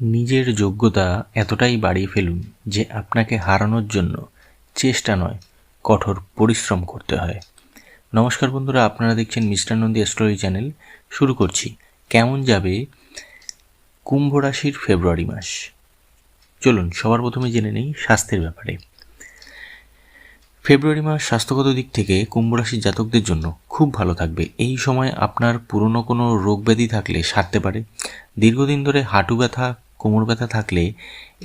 নিজের যোগ্যতা এতটাই বাড়িয়ে ফেলুন যে আপনাকে হারানোর জন্য চেষ্টা নয়, কঠোর পরিশ্রম করতে হয়। নমস্কার বন্ধুরা, আপনারা দেখছেন মিস্টার নন্দী অ্যাস্ট্রোলজি চ্যানেল শুরু করছি। কেমন যাবে কুম্ভ রাশির ফেব্রুয়ারি মাস? চলুন, সবার প্রথমে জেনে নেই স্বাস্থ্যের ব্যাপারে। ফেব্রুয়ারি মাস স্বাস্থ্যগত দিক থেকে কুম্ভ রাশির জাতকদের জন্য খুব ভালো থাকবে। এই সময় আপনার পুরনো কোনো রোগ ব্যাধি থাকলে সারতে পারে। দীর্ঘদিন ধরে হাঁটু ব্যথা কোমর ব্যথা থাকলে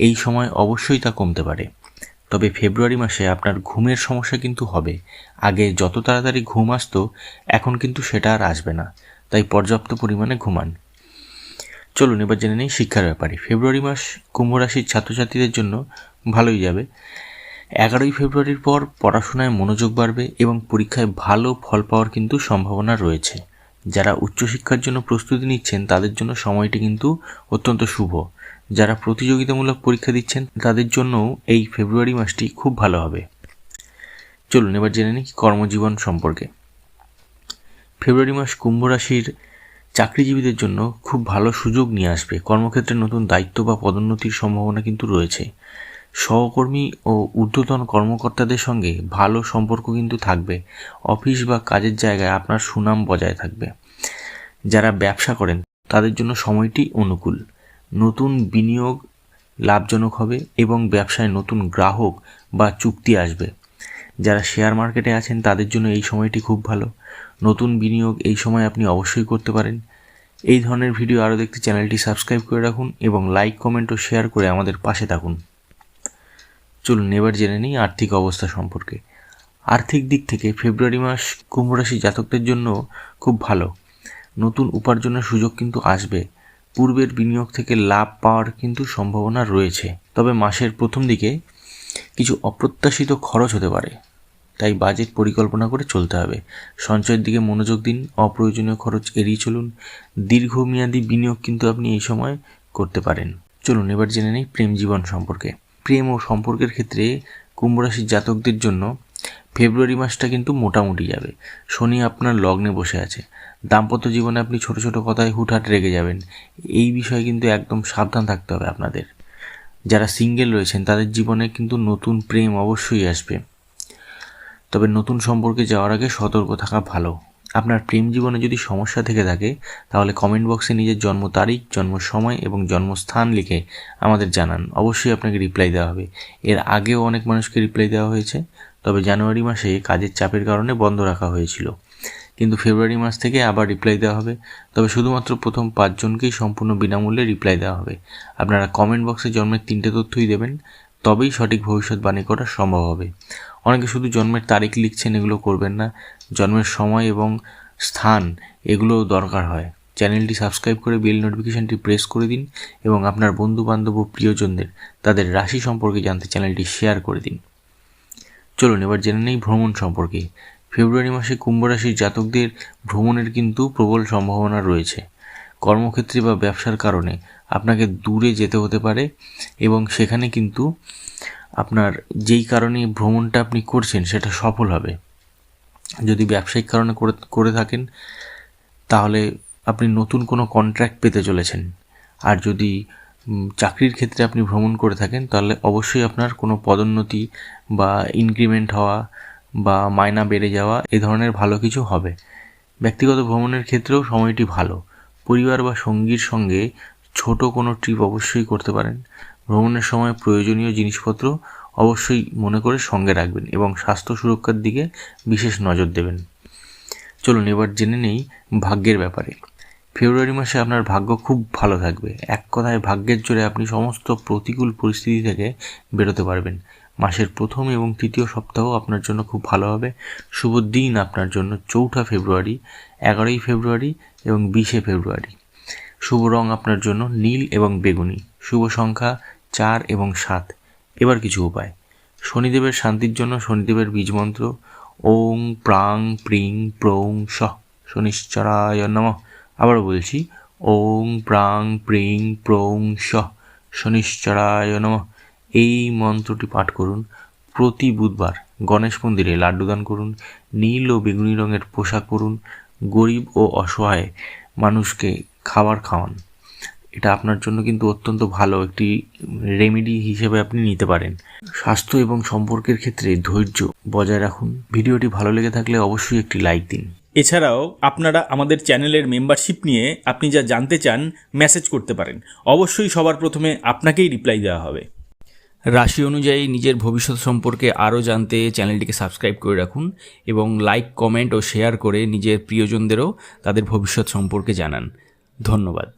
এই সময় অবশ্যই তা কমতে পারে। তবে ফেব্রুয়ারি মাসে আপনার ঘুমের সমস্যা কিন্তু হবে। আগে যত তাড়াতাড়ি ঘুম আসতো, এখন কিন্তু সেটা আর আসবে না। তাই পর্যাপ্ত পরিমাণে ঘুমান। চলুন, এবার জেনে নেই শিক্ষার ব্যাপারে। ফেব্রুয়ারি মাস কুম্ভ রাশির ছাত্রছাত্রীদের জন্য ভালোই যাবে। এগারোই ফেব্রুয়ারির পর পড়াশোনায় মনোযোগ বাড়বে এবং পরীক্ষায় ভালো ফল পাওয়ার কিন্তু সম্ভাবনা রয়েছে। যারা উচ্চশিক্ষার জন্য প্রস্তুতি নিচ্ছেন, তাদের জন্য সময়টি কিন্তু অত্যন্ত শুভ। যারা প্রতিযোগিতামূলক পরীক্ষা দিচ্ছেন, তাদের জন্যও এই ফেব্রুয়ারি মাসটি খুব ভালো হবে। চলুন, এবার জেনে নিই কর্মজীবন সম্পর্কে। ফেব্রুয়ারি মাস কুম্ভ রাশির চাকরিজীবীদের জন্য খুব ভালো সুযোগ নিয়ে আসবে। কর্মক্ষেত্রে নতুন দায়িত্ব বা পদোন্নতির সম্ভাবনা কিন্তু রয়েছে। সহকর্মী ও ঊর্ধ্বতন কর্মকর্তাদের সঙ্গে ভালো সম্পর্ক কিন্তু থাকবে। অফিস বা কাজের জায়গায় আপনার সুনাম বজায় থাকবে। যারা ব্যবসা করেন, তাদের জন্য সময়টি অনুকূল। নতুন বিনিয়োগ লাভজনক হবে এবং ব্যবসায় নতুন গ্রাহক বা চুক্তি আসবে। যারা শেয়ার মার্কেটে আছেন, তাদের জন্য এই সময়টি খুব ভালো। নতুন বিনিয়োগ এই সময় আপনি অবশ্যই করতে পারেন। এই ধরনের ভিডিও আরও দেখতে চ্যানেলটি সাবস্ক্রাইব করে রাখুন এবং লাইক, কমেন্ট ও শেয়ার করে আমাদের পাশে থাকুন। চলুন, এবার জেনে নিই আর্থিক অবস্থা সম্পর্কে। আর্থিক দিক থেকে ফেব্রুয়ারি মাস কুম্ভ রাশি জাতকদের জন্য খুব ভালো। নতুন উপার্জনের সুযোগ কিন্তু আসবে। পূর্বের বিনিয়োগ থেকে লাভ পাওয়ার কিন্তু সম্ভাবনা রয়েছে। তবে মাসের প্রথম দিকে কিছু অপ্রত্যাশিত খরচ হতে পারে। তাই বাজেট পরিকল্পনা করে চলতে হবে। সঞ্চয়ের দিকে মনোযোগ দিন, অপ্রয়োজনীয় খরচ এড়িয়ে চলুন। দীর্ঘমেয়াদী বিনিয়োগ কিন্তু আপনি এই সময় করতে পারেন। চলুন, এবার জেনে নিই প্রেম জীবন সম্পর্কে। প্রেম ও সম্পর্কের ক্ষেত্রে কুম্ভ রাশির জাতকদের জন্য ফেব্রুয়ারি মাসটা কিন্তু মোটামুটি যাবে। শনি আপনার লগ্নে বসে আছে। দাম্পত্য জীবনে আপনি ছোট ছোট কথায় হুটহাট রেগে যাবেন। এই বিষয়ে কিন্তু একদম সাবধান থাকতে হবে আপনাদের। যারা সিঙ্গেল রয়েছেন, তাদের জীবনে কিন্তু নতুন প্রেম অবশ্যই আসবে। তবে নতুন সম্পর্কে যাওয়ার আগে সতর্ক থাকা ভালো। আপনার প্রেম জীবনে যদি সমস্যা থেকে থাকে, তাহলে কমেন্ট বক্সে নিজের জন্ম তারিখ, জন্ম সময় এবং জন্মস্থান লিখে আমাদের জানান। অবশ্যই আপনাকে রিপ্লাই দেওয়া হবে। এর আগেও অনেক মানুষকে রিপ্লাই দেওয়া হয়েছে। তবে জানুয়ারি মাসে কাজের চাপের কারণে বন্ধ রাখা হয়েছিল। কিন্তু ফেব্রুয়ারি মাস থেকে আবার রিপ্লাই দেওয়া হবে। তবে শুধুমাত্র প্রথম পাঁচজনকেই সম্পূর্ণ বিনামূল্যে রিপ্লাই দেওয়া হবে। আপনারা কমেন্ট বক্সে জন্মের তিনটে তথ্যই দেবেন। তবেই সঠিক ভবিষ্যৎবাণী করা সম্ভব হবে। অনেকে শুধু জন্মের তারিখ লিখছেন, এগুলো করবেন না। জন্মের সময় এবং স্থান, এগুলোও দরকার হয়। চ্যানেলটি সাবস্ক্রাইব করে বেল নোটিফিকেশানটি প্রেস করে দিন এবং আপনার বন্ধু বান্ধব ও প্রিয়জনদের, তাদের রাশি সম্পর্কে জানতে চ্যানেলটি শেয়ার করে দিন। চলুন, এবার জেনে নেই ভ্রমণ সম্পর্কে। ফেব্রুয়ারি মাসে কুম্ভ রাশির জাতকদের ভ্রমণের কিন্তু প্রবল সম্ভাবনা রয়েছে। কর্মক্ষেত্রে বা ব্যবসার কারণে আপনাকে দূরে যেতে হতে পারে এবং সেখানে কিন্তু আপনার যেই কারণে ভ্রমণটা আপনি করছেন সেটা সফল হবে। যদি ব্যবসায়িক কারণে করে করে থাকেন, তাহলে আপনি নতুন কোনো কন্ট্রাক্ট পেতে চলেছেন। আর যদি চাকরির ক্ষেত্রে আপনি ভ্রমণ করে থাকেন, তাহলে অবশ্যই আপনার কোনো পদোন্নতি বা ইনক্রিমেন্ট হওয়া বা মায়না বেড়ে যাওয়া এ ধরনের ভালো কিছু হবে। ব্যক্তিগত ভ্রমণের ক্ষেত্রেও সময়টি ভালো। পরিবার বা সঙ্গীর সঙ্গে ছোট কোনো ট্রিপ অবশ্যই করতে পারেন। ভ্রমণের সময় প্রয়োজনীয় জিনিসপত্র অবশ্যই মনে করে সঙ্গে রাখবেন এবং স্বাস্থ্য সুরক্ষার দিকে বিশেষ নজর দেবেন। চলুন এবার জেনে নেই ভাগ্যের ব্যাপারে। ফেব্রুয়ারি মাসে আপনার ভাগ্য খুব ভালো থাকবে। এক কথায় ভাগ্যের জোরে আপনি সমস্ত প্রতিকূল পরিস্থিতি থেকে বেরোতে পারবেন। মাসের প্রথম এবং তৃতীয় সপ্তাহ আপনার জন্য খুব ভালো হবে। শুভ দিন আপনার জন্য চৌঠা ফেব্রুয়ারি, এগারোই ফেব্রুয়ারি এবং বিশে ফেব্রুয়ারি। শুভ রং আপনার জন্য নীল এবং বেগুনি। শুভ সংখ্যা চার এবং সাত। এবার কিছু উপায়। শনিদেবের শান্তির জন্য শনিদেবের বীজ মন্ত্র, ওং প্রাং প্রিং প্রং স শনিশ্চরায় নম। আবারও বলছি ওং প্রাং প্রিং প্রং স শনিশ্চরায় নম। এই মন্ত্রটি পাঠ করুন। প্রতি বুধবার গণেশ মন্দিরে লাড্ডু দান করুন, নীল ও বেগুনি রঙের পোশাক পরুন, গরিব ও অসহায় মানুষকে খাবার খাওয়ান। এটা আপনার জন্য কিন্তু অত্যন্ত ভালো একটি রেমেডি হিসেবে আপনি নিতে পারেন। স্বাস্থ্য এবং সম্পর্কের ক্ষেত্রে ধৈর্য বজায় রাখুন। ভিডিওটি ভালো লেগে থাকলে অবশ্যই একটি লাইক দিন। এছাড়াও আপনারা আমাদের চ্যানেলের মেম্বারশিপ নিয়ে আপনি যা জানতে চান মেসেজ করতে পারেন। অবশ্যই সবার প্রথমে আপনাকেই রিপ্লাই দেওয়া হবে। রাশি অনুযায়ী নিজের ভবিষ্যৎ সম্পর্কে আরও জানতে চ্যানেলটিকে সাবস্ক্রাইব করে রাখুন এবং লাইক কমেন্ট ও শেয়ার করে নিজের প্রিয়জনদেরও তাদের ভবিষ্যৎ সম্পর্কে জানান। ধন্যবাদ।